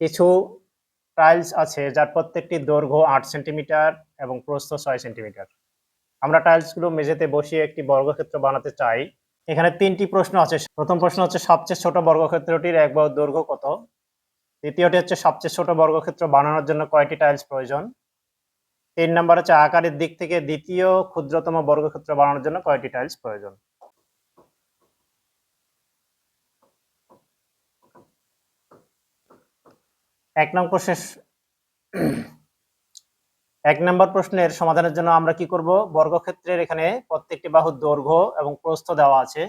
কিছু টাইলস আছে যার প্রত্যেকটি দৈর্ঘ্য আট সেন্টিমিটার এবং প্রস্থ ছয় সেন্টিমিটার আমরা টাইলসগুলো মেঝেতে বসিয়ে একটি বর্গক্ষেত্র বানাতে চাই। এখানে তিনটি প্রশ্ন আছে। প্রথম প্রশ্ন হচ্ছে, সবচেয়ে ছোট বর্গক্ষেত্রটির এক বাহুর দৈর্ঘ্য কত? দ্বিতীয়টি হচ্ছে, সবচেয়ে ছোট বর্গক্ষেত্র বানানোর জন্য কয়টি টাইলস প্রয়োজন? তিন নম্বর হচ্ছে, আকারের দিক থেকে দ্বিতীয় ক্ষুদ্রতম বর্গক্ষেত্র বানানোর জন্য কয়টি টাইলস প্রয়োজন? এক নম্বর প্রশ্নের এক নম্বর প্রশ্নের সমাধানের জন্য আমরা কি করব? বর্গক্ষেত্রের এখানে প্রত্যেকটি বাহুর দৈর্ঘ্য এবং প্রস্থ দেওয়া আছে।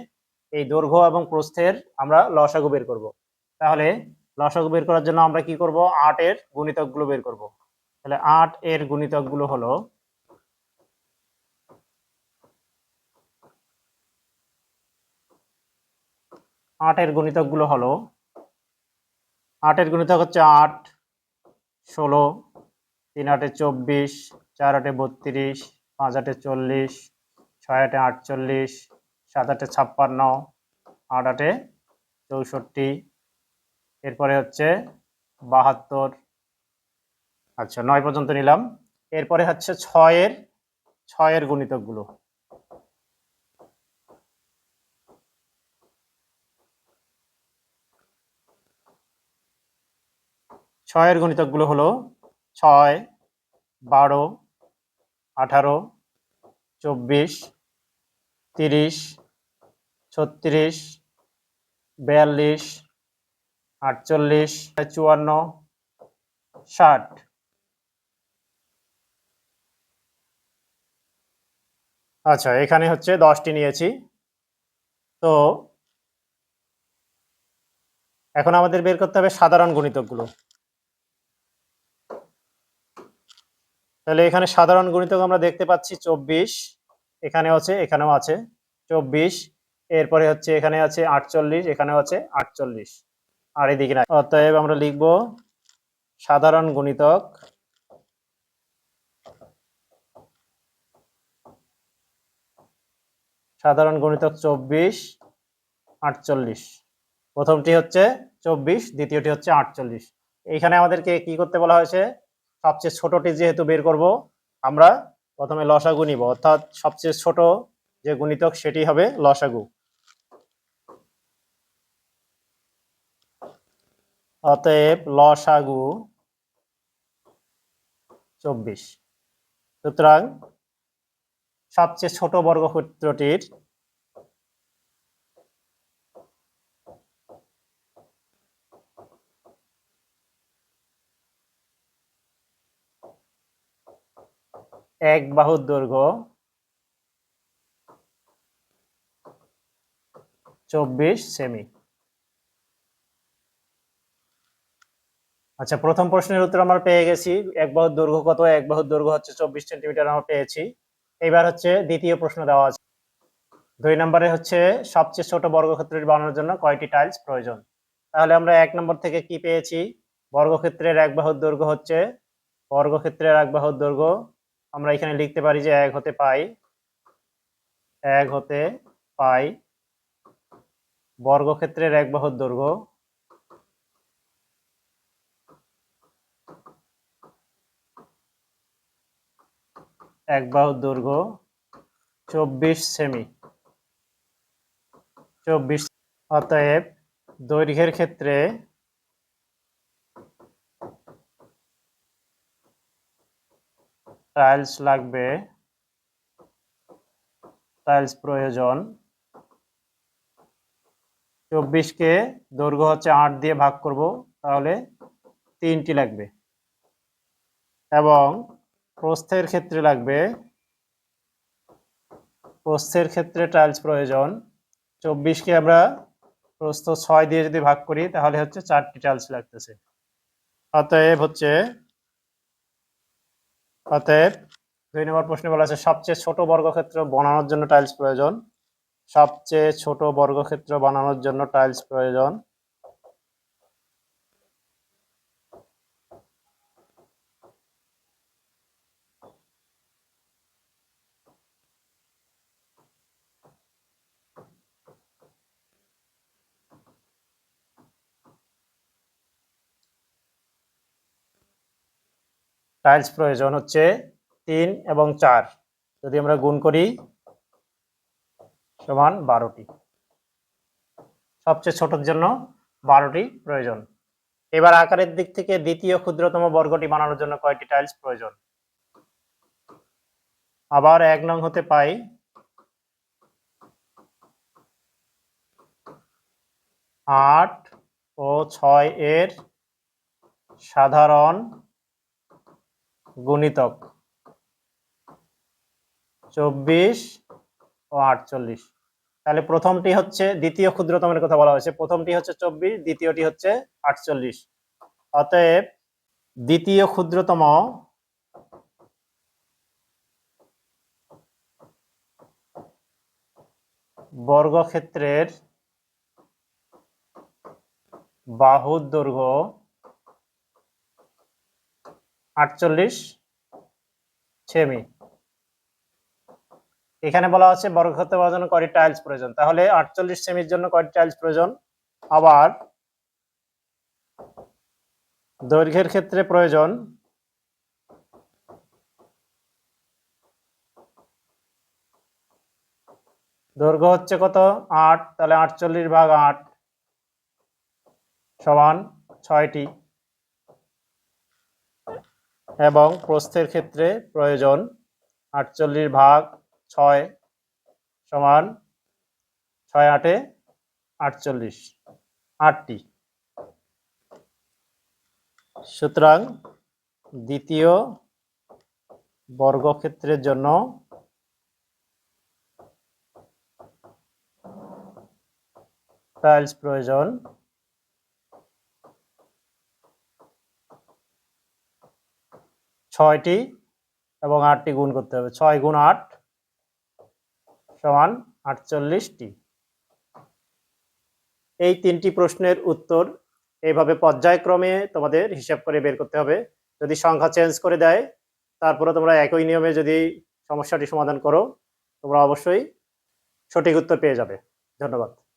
এই দৈর্ঘ্য এবং প্রস্থের আমরা লসাগু বের করব। তাহলে লসাগু বের করার জন্য আমরা কি করব? আট এর গুণিতকগুলো বের করব। তাহলে আট এর গুণিতকগুলো হলো আটের গুণিতকগুলো হলো আটের গুণিতক হচ্ছে আট, ষোলো, তিন আটে চব্বিশ, চার আটে বত্রিশ, পাঁচ আটে চল্লিশ, ছয় আটে আটচল্লিশ, সাত আটে ছাপ্পান্ন, আট আটে চৌষট্টি। এরপরে হচ্ছে বাহাত্তর। আচ্ছা নয় পর্যন্ত নিলাম। এরপরে হচ্ছে ছয়ের ছয়ের গুণিতকগুলো। ছয়ের গুণিতকগুলো হলো ছয়, বারো, আঠারো, চব্বিশ, তিরিশ, ছত্রিশ, বিয়াল্লিশ, আটচল্লিশ, চুয়ান্ন, ষাট। আচ্ছা এখানে হচ্ছে দশটি নিয়েছি। তো এখন আমাদের বের করতে হবে সাধারণ গণিতকগুলো। তাহলে এখানে সাধারণ গণিতক আমরা দেখতে পাচ্ছি চব্বিশ, এখানেও আছে এখানেও আছে চব্বিশ, এরপরে হচ্ছে এখানে আছে আটচল্লিশ, এখানেও আছে আটচল্লিশ। আর এদিকে না, অতএব আমরা লিখব সাধারণ গণিতক সাধারণ গণিতক চব্বিশ, আটচল্লিশ। প্রথমটি হচ্ছে চব্বিশ, দ্বিতীয়টি হচ্ছে আটচল্লিশ। এইখানে আমাদেরকে কি করতে বলা হয়েছে? সবচেয়ে ছোটটি যেহেতু বের করব, আমরা প্রথমে লসাগু নিব। অর্থাৎ সবচেয়ে ছোট যে গুণিতক, সেটি হবে লসাগু। অতএব লসাগু চব্বিশ। সুতরাং সবচেয়ে ছোট বর্গক্ষেত্রটির এক বাহুর দৈর্ঘ্য চব্বিশ সেমি। আচ্ছা প্রথম প্রশ্নের উত্তর আমরা পেয়ে গেছি। এক বাহুর দৈর্ঘ্য কত? এক বাহুর দৈর্ঘ্য হচ্ছে চব্বিশ সেন্টিমিটার আমরা পেয়েছি। এবার হচ্ছে দ্বিতীয় প্রশ্ন দেওয়া আছে। দুই নম্বরে হচ্ছে সবচেয়ে ছোট বর্গক্ষেত্রের বানানোর জন্য কয়টি টাইলস প্রয়োজন? তাহলে আমরা এক নম্বর থেকে কি পেয়েছি? বর্গক্ষেত্রের এক বাহুর দৈর্ঘ্য হচ্ছে, বর্গক্ষেত্রের এক বাহুর দৈর্ঘ্য আমরা এখানে লিখতে পারি যে এক হতে পাই, এক হতে পাই বর্গক্ষেত্রের এক বাহুর দৈর্ঘ্য এক বাহুর দৈর্ঘ্য চব্বিশ সেমি। চব্বিশ। অতএব দৈর্ঘ্যের ক্ষেত্রে টাইলস লাগবে। টাইলস প্রয়োজন। চব্বিশকে দৈর্ঘ্য হচ্ছে আট দিয়ে ভাগ করব, তাহলে তিনটি লাগবে। এবং প্রস্থের ক্ষেত্রে লাগবে। প্রস্থের ক্ষেত্রে টাইলস প্রয়োজন। চব্বিশকে আমরা প্রস্থ ছয় দিয়ে যদি ভাগ করি, তাহলে হচ্ছে চারটি টাইলস লাগতেছে। অতএব হচ্ছে অতএব দুই নম্বর প্রশ্নে বলা আছে, সবচেয়ে ছোট বর্গক্ষেত্র বানানোর জন্য টাইলস প্রয়োজন। সবচেয়ে ছোট বর্গক্ষেত্র বানানোর জন্য টাইলস প্রয়োজন। টাইলস প্রয়োজন হচ্ছে তিন এবং চার। যদি আমরা গুণ করি, সমান বারোটি। সবচেয়ে ছোটোর জন্য বারোটি প্রয়োজন। এবার আকারের দিক থেকে দ্বিতীয় ক্ষুদ্রতম বর্গটি বানানোর জন্য কয়টি টাইলস প্রয়োজন? আবার এক নং হতে পাই। আট ও ছয় এর সাধারণ গুণিতক। চব্বিশ ও আটচল্লিশ। তাহলে প্রথমটি হচ্ছে দ্বিতীয় ক্ষুদ্রতমের কথা বলা হয়েছে। প্রথমটি হচ্ছে চব্বিশ, দ্বিতীয়টি হচ্ছে আটচল্লিশ। অতএব দ্বিতীয় ক্ষুদ্রতম বর্গক্ষেত্রের বাহুর দৈর্ঘ্য আটচল্লিশ সেমি। এখানে বলা আছে বর্গক্ষেত্র বলার জন্য কয়টি টাইলস প্রয়োজন? তাহলে আটচল্লিশ সেমির জন্য কয়টি টাইলস প্রয়োজন? আবার দৈর্ঘ্যের ক্ষেত্রে প্রয়োজন দৈর্ঘ্য হচ্ছে কত? আট, তাহলে আটচল্লিশ ভাগ আট সমান ছয়টি। এবং প্রস্থের ক্ষেত্রে প্রয়োজন আটচল্লিশ ভাগ ছয় সমান ছয় আটে আটচল্লিশ, আটটি। সুতরাং দ্বিতীয় বর্গক্ষেত্রের জন্য টাইলস প্রয়োজন ছয়টি এবং আটটি গুণ করতে হবে। ছয় গুণ আট সমান আটচল্লিশটি। এই তিনটি প্রশ্নের উত্তর এইভাবে পর্যায়ক্রমে তোমাদের হিসাব করে বের করতে হবে। যদি সংখ্যা চেঞ্জ করে দেয়, তারপরে তোমরা একই নিয়মে যদি সমস্যাটি সমাধান করো, তোমরা অবশ্যই সঠিক উত্তর পেয়ে যাবে। ধন্যবাদ।